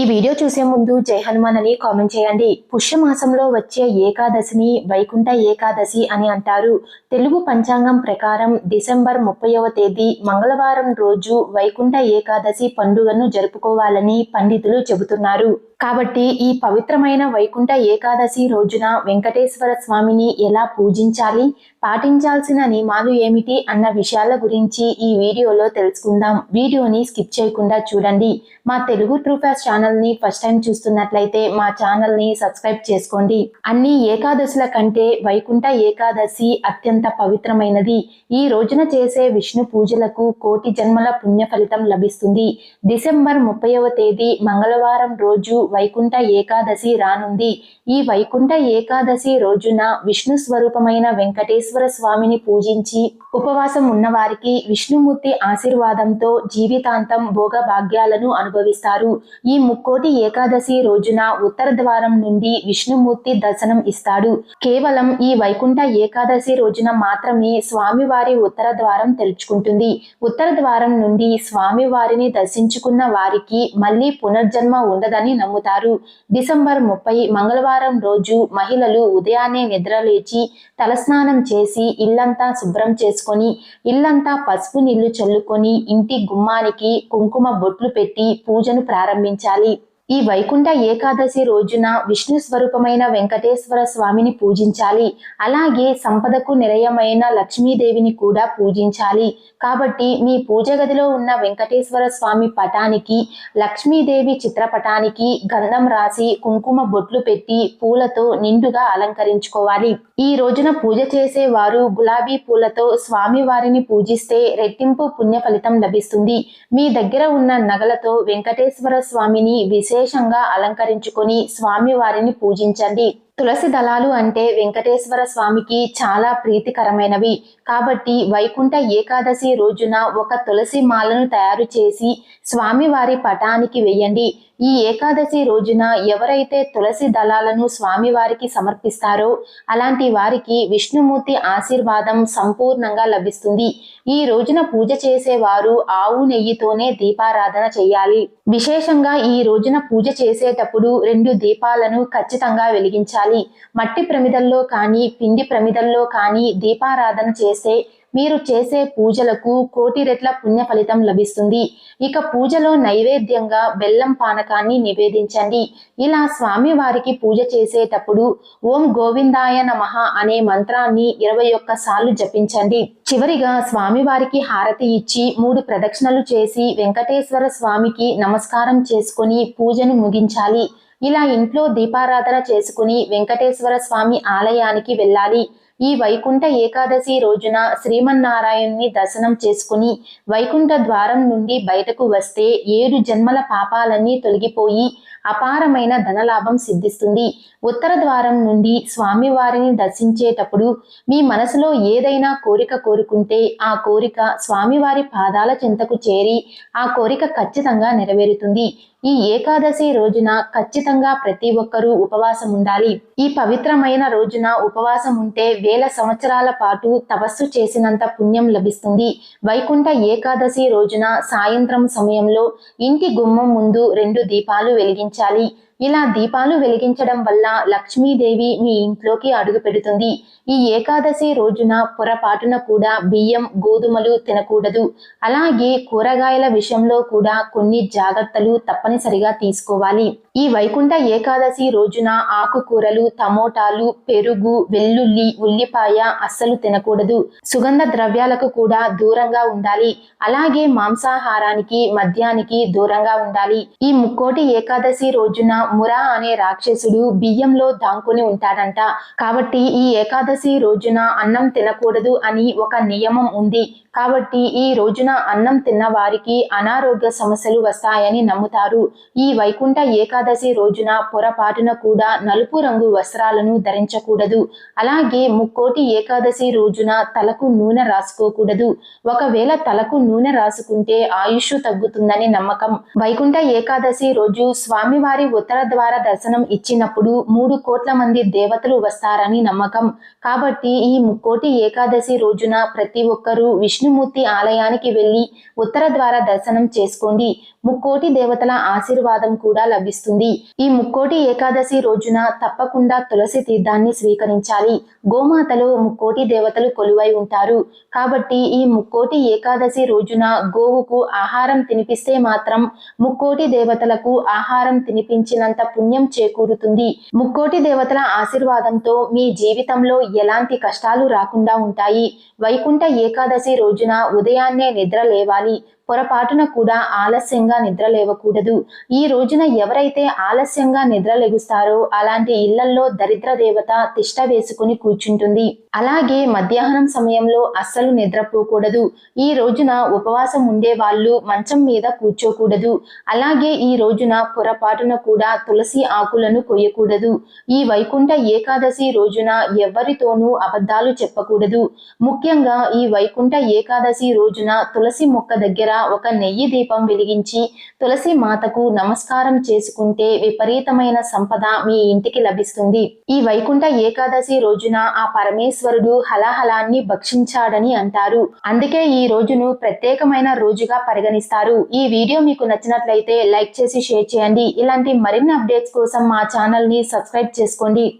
ఈ వీడియో చూసే ముందు జై హనుమాన్ అని కామెంట్ చేయండి. పుష్యమాసంలో వచ్చే ఏకాదశిని వైకుంఠ ఏకాదశి అని అంటారు. తెలుగు పంచాంగం ప్రకారం డిసెంబర్ ముప్పైవ తేదీ మంగళవారం రోజు వైకుంఠ ఏకాదశి పండుగను జరుపుకోవాలని పండితులు చెబుతున్నారు. కాబట్టి ఈ పవిత్రమైన వైకుంఠ ఏకాదశి రోజున వెంకటేశ్వర స్వామిని ఎలా పూజించాలి? పాటించాల్సిన నియమాలు ఏమిటి? అన్న విషయాల గురించి ఈ వీడియోలో తెలుసుకుందాం. వీడియోని స్కిప్ చేయకుండా చూడండి. మా తెలుగు ట్రూఫాస్ ఛానల్ ని ఫస్ట్ టైం చూస్తున్నట్లయితే మా ఛానల్ని సబ్స్క్రైబ్ చేసుకోండి. అన్ని ఏకాదశుల కంటే వైకుంఠ ఏకాదశి అత్యంత పవిత్రమైనది. ఈ రోజున చేసే విష్ణు పూజలకు కోటి జన్మల పుణ్య ఫలితం లభిస్తుంది. డిసెంబర్ ముప్పైవ తేదీ మంగళవారం రోజు వైకుంఠ ఏకాదశి రానుంది. ఈ వైకుంఠ ఏకాదశి రోజున విష్ణు స్వరూపమైన వెంకటేశ్వర స్వామిని పూజించి ఉపవాసం ఉన్నవారికి విష్ణుమూర్తి ఆశీర్వాదంతో జీవితాంతం భోగ భాగ్యాలను అనుభవిస్తారు. ఈ ముక్కోటి ఏకాదశి రోజున ఉత్తర ద్వారం నుండి విష్ణుమూర్తి దర్శనం ఇస్తాడు. కేవలం ఈ వైకుంఠ ఏకాదశి రోజున మాత్రమే స్వామివారి ఉత్తర ద్వారం తెరుచుకుంటుంది ఉత్తర ద్వారం నుండి స్వామివారిని దర్శించుకున్న వారికి మళ్ళీ పునర్జన్మ ఉండదని నమ్ముతారు. డిసెంబర్ ముప్పై మంగళవారం రోజు మహిళలు ఉదయాన్నే నిద్రలేచి తలస్నానం చేసి ఇల్లంతా శుభ్రం చేసుకొని ఇల్లంతా పసుపు నీళ్ళు చల్లుకొని ఇంటి గుమ్మానికి కుంకుమ బొట్లు పెట్టి పూజను ప్రారంభించాలి. Valley ఈ వైకుంఠ ఏకాదశి రోజున విష్ణు స్వరూపమైన వెంకటేశ్వర స్వామిని పూజించాలి. అలాగే సంపదకు నిలయమైన లక్ష్మీదేవిని కూడా పూజించాలి. కాబట్టి మీ పూజ గదిలో ఉన్న వెంకటేశ్వర స్వామి పటానికి లక్ష్మీదేవి చిత్రపటానికి గంధం రాసి కుంకుమ బొట్లు పెట్టి పూలతో నిండుగా అలంకరించుకోవాలి. ఈ రోజున పూజ చేసే వారు గులాబీ పూలతో స్వామి వారిని పూజిస్తే రెట్టింపు పుణ్య ఫలితం లభిస్తుంది. మీ దగ్గర ఉన్న నగలతో వెంకటేశ్వర స్వామిని విశేషంగా అలంకరించుకుని స్వామి వారిని పూజించండి. తులసి దళాలు అంటే వెంకటేశ్వర స్వామికి చాలా ప్రీతికరమైనవి. కాబట్టి వైకుంఠ ఏకాదశి రోజున ఒక తులసి మాలను తయారు చేసి స్వామివారి పటానికి వేయండి. ఈ ఏకాదశి రోజున ఎవరైతే తులసి దళాలను స్వామివారికి సమర్పిస్తారో అలాంటి వారికి విష్ణుమూర్తి ఆశీర్వాదం సంపూర్ణంగా లభిస్తుంది. ఈ రోజున పూజ చేసేవారు ఆవు నెయ్యితోనే దీపారాధన చేయాలి. విశేషంగా ఈ రోజున పూజ చేసేటప్పుడు రెండు దీపాలను ఖచ్చితంగా వెలిగించాలి. మట్టి ప్రమిదల్లో కానీ పిండి ప్రమిదల్లో కానీ దీపారాధన చేసే మీరు చేసే పూజలకు కోటి రెట్ల పుణ్య ఫలితం లభిస్తుంది. ఇక పూజలో నైవేద్యంగా బెల్లం పానకాన్ని నివేదించండి. ఇలా స్వామివారికి పూజ చేసేటప్పుడు ఓం గోవిందాయ నమః అనే మంత్రాన్ని ఇరవై ఒక్క సార్లు జపించండి. చివరిగా స్వామివారికి హారతి ఇచ్చి మూడు ప్రదక్షిణలు చేసి వెంకటేశ్వర స్వామికి నమస్కారం చేసుకొని పూజను ముగించాలి. ఇలా ఇంట్లో దీపారాధన చేసుకుని వెంకటేశ్వర స్వామి ఆలయానికి వెళ్ళాలి. ఈ వైకుంఠ ఏకాదశి రోజున శ్రీమన్నారాయణ్ణి దర్శనం చేసుకుని వైకుంఠ ద్వారం నుండి బయటకు వస్తే ఏడు జన్మల పాపాలన్నీ తొలగిపోయి అపారమైన ధనలాభం సిద్ధిస్తుంది. ఉత్తర ద్వారం నుండి స్వామివారిని దర్శించేటప్పుడు మీ మనసులో ఏదైనా కోరిక కోరుకుంటే ఆ కోరిక స్వామివారి పాదాల చెంతకు చేరి ఆ కోరిక ఖచ్చితంగా నెరవేరుతుంది. ఈ ఏకాదశి రోజున ఖచ్చితంగా ప్రతి ఒక్కరూ ఉపవాసం ఉండాలి. ఈ పవిత్రమైన రోజున ఉపవాసం ఉంటే వేల సంవత్సరాల పాటు తపస్సు చేసినంత పుణ్యం లభిస్తుంది. వైకుంఠ ఏకాదశి రోజున సాయంత్రం సమయంలో ఇంటి గుమ్మం ముందు రెండు దీపాలు వెలిగించాలి ఇలా దీపాలు వెలిగించడం వల్ల లక్ష్మీదేవి మీ ఇంట్లోకి అడుగు పెడుతుంది. ఈ ఏకాదశి రోజున పొరపాటున కూడా బియ్యం గోధుమలు తినకూడదు. అలాగే కూరగాయల విషయంలో కూడా కొన్ని జాగ్రత్తలు తప్పనిసరిగా తీసుకోవాలి. ఈ వైకుంఠ ఏకాదశి రోజున ఆకుకూరలు టమోటాలు పెరుగు వెల్లుల్లి ఉల్లిపాయ అస్సలు తినకూడదు. సుగంధ ద్రవ్యాలకు కూడా దూరంగా ఉండాలి. అలాగే మాంసాహారానికి మద్యానికి దూరంగా ఉండాలి. ఈ ముక్కోటి ఏకాదశి రోజున మురా అనే రాక్షసుడు బియ్యంలో దాంకుని ఉంటాడంట. కాబట్టి ఈ ఏకాదశి రోజున అన్నం తినకూడదు అని ఒక నియమం ఉంది. కాబట్టి ఈ రోజున అన్నం తిన్న వారికి అనారోగ్య సమస్యలు వస్తాయని నమ్ముతారు. ఈ వైకుంఠ ఏకాదశి రోజున పొరపాటున కూడా నలుపు రంగు వస్త్రాలను ధరించకూడదు. అలాగే ముక్కోటి ఏకాదశి రోజున తలకు నూనె రాసుకోకూడదు. ఒకవేళ తలకు నూనె రాసుకుంటే ఆయుష్ తగ్గుతుందని నమ్మకం. వైకుంఠ ఏకాదశి రోజు స్వామివారి ఉత్తర ద్వార దర్శనం ఇచ్చినప్పుడు మూడు కోట్ల మంది దేవతలు వస్తారని నమ్మకం. కాబట్టి ఈ ముక్కోటి ఏకాదశి రోజున ప్రతి ఒక్కరూ విష్ణు విష్ణుమూర్తి ఆలయానికి వెళ్ళి ఉత్తర ద్వార దర్శనం చేసుకోండి. ముక్కోటి దేవతల ఆశీర్వాదం కూడా లభిస్తుంది. ఈ ముక్కోటి ఏకాదశి రోజున తప్పకుండా తులసి తీర్థాన్ని స్వీకరించాలి. గోమాతలో ముక్కోటి దేవతలు కొలువై ఉంటారు. కాబట్టి ఈ ముక్కోటి ఏకాదశి రోజున గోవుకు ఆహారం తినిపిస్తే మాత్రం ముక్కోటి దేవతలకు ఆహారం తినిపించినంత పుణ్యం చేకూరుతుంది. ముక్కోటి దేవతల ఆశీర్వాదంతో మీ జీవితంలో ఎలాంటి కష్టాలు రాకుండా ఉంటాయి? వైకుంఠ ఏకాదశి రోజున ఉదయాన్నే నిద్ర లేవాలి. పొరపాటున కూడా ఆలస్యంగా నిద్ర లేవకూడదు. ఈ రోజున ఎవరైతే ఆలస్యంగా నిద్రలేగుస్తారో అలాంటి ఇళ్ళల్లో దరిద్ర దేవత తిష్ట వేసుకుని కూర్చుంటుంది. అలాగే మధ్యాహ్నం సమయంలో అస్సలు నిద్రపోకూడదు. ఈ రోజున ఉపవాసం ఉండే వాళ్ళు మంచం మీద కూర్చోకూడదు. అలాగే ఈ రోజున పొరపాటున కూడా తులసి ఆకులను కొయ్యకూడదు. ఈ వైకుంఠ ఏకాదశి రోజున ఎవరితోనూ అబద్ధాలు చెప్పకూడదు. ముఖ్యంగా ఈ వైకుంఠ ఏకాదశి రోజున తులసి మొక్క దగ్గర ఒక నెయ్యి దీపం వెలిగించి తులసి మాతకు నమస్కారం చేసుకుంటే విపరీతమైన సంపద మీ ఇంటికి లభిస్తుంది. ఈ వైకుంఠ ఏకాదశి రోజున ఆ పరమేశ్వరుడు హలాహలాన్ని భక్షించాడని అంటారు. అందుకే ఈ రోజును ప్రత్యేకమైన రోజుగా పరిగణిస్తారు. ఈ వీడియో మీకు నచ్చినట్లయితే లైక్ చేసి షేర్ చేయండి. ఇలాంటి మరిన్ని అప్డేట్స్ కోసం మా ఛానల్ని సబ్స్క్రైబ్ చేసుకోండి.